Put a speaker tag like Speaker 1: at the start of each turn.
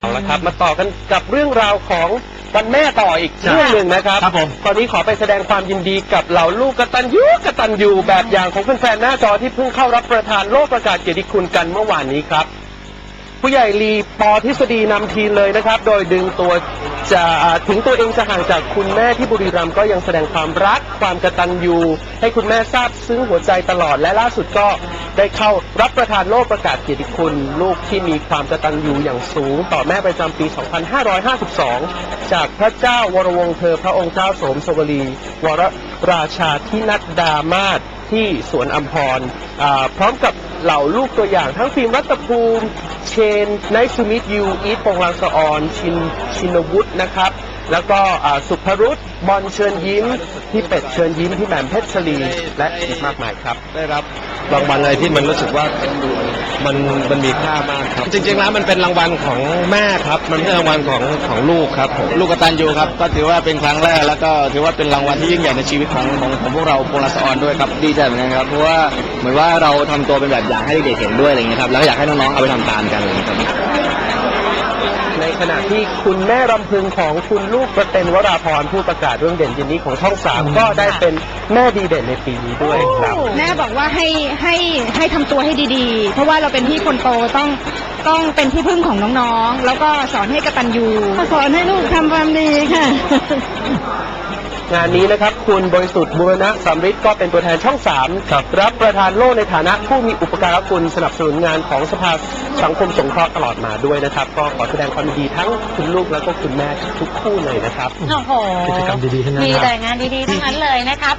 Speaker 1: เอาละครับมาต่อกันกับเรื่องราวของวันแม่ต่ออีก
Speaker 2: จ้ะ
Speaker 1: เรื่องหนึ่งนะครับ
Speaker 2: ครับผม
Speaker 1: ตอนนี้ขอไปแสดงความยินดีกับเหล่าลูกกตัญญูกตัญญูแบบอย่างของแฟนๆหน้าจอที่เพิ่งเข้ารับประทานโลกประกาศเกียรติคุณกันเมื่อวานนี้ครับ ผู้ใหญ่ลีปอทฤษฎีนำทีมเลยนะครับ โดยดึงตัวจะอ่าถึงตัวเองจะห่างจากคุณแม่ที่บุรีรัมย์ก็ยังแสดงความรักความกตัญญูให้คุณแม่ทราบซึ้งหัวใจตลอดและล่าสุดก็ ได้เข้ารับประทานโลกประกาศเกียรติคุณ ลูกที่มีความกตัญญูอย่างสูง ต่อแม่ประจำปี 2552 จากพระเจ้าวรวงเธอพระองค์เจ้าสมสวลีวรราชาธินัดดามาศที่สวนอัมพร พร้อมกับเหล่าลูกตัวอย่างทั้งฟิล์มรัตภูมิ เชนไนซูมิทยูอีทปงลังสออนชินชินวุฒินะครับ แล้วก็สุภรุตบอลเชิญยิ้ม พี่เป็ดเชิญยิ้ม พี่แหม่มเพชรชลี และอีกมากมายครับ
Speaker 2: ได้รับ รางวัลอะไรที่มันรู้สึกว่ามันมันมีค่ามากครับ จริงๆแล้วมันเป็นรางวัลของแม่ครับ มันไม่ใช่รางวัลของของลูกครับผม
Speaker 3: ลูกกตันยูครับ ก็ถือว่าเป็นครั้งแรกแล้วก็ถือว่าเป็นรางวัลที่ยิ่งใหญ่ในชีวิตของของของพวกเราโปรลัสออนด้วยครับดีใจเหมือนกันครับเพราะว่าเหมือนว่าเราทำตัวเป็นแบบอย่างให้เด็กๆเห็นด้วยอะไรเงี้ยครับแล้วก็อยากให้น้องๆเอาไปทำตามกันอะไรเงี้ยครับ
Speaker 1: ในขณะที่คุณแม่รำพึงของคุณลูกประเต็นวราพรผู้ประกาศเรื่องเด่นเย็นนี้ของช่องสามก็ได้เป็นแม่ดีเด่นในปีนี้ด้วยครับ
Speaker 4: แม่บอกว่าให้ให้ให้ทำตัวให้ดีๆ เพราะว่าเราเป็นพี่คนโตต้องต้องเป็นที่พึ่งของน้องๆ แล้วก็สอนให้กตัญญูสอนให้ลูกทำความดีค่ะ
Speaker 1: งานนี้นะครับคุณบริสุทธิ์บุรณะสำริดก็เป็นตัวแทนช่องสามรับประทานโล่ในฐานะผู้มีอุปการะคุณสนับสนุนงานของสภาสังคมสงเคราะห์ตลอดมาด้วยนะครับ ก็ขอแสดงความยินดีทั้งคุณลูกแล้วก็คุณแม่ทุกคู่เลยนะครับ
Speaker 5: โอ้โห
Speaker 2: กิจกรรมดีๆทั้งนั้น
Speaker 5: มี
Speaker 2: ครับ
Speaker 5: แต่งานดีๆทั้งนั้นเลยนะครับ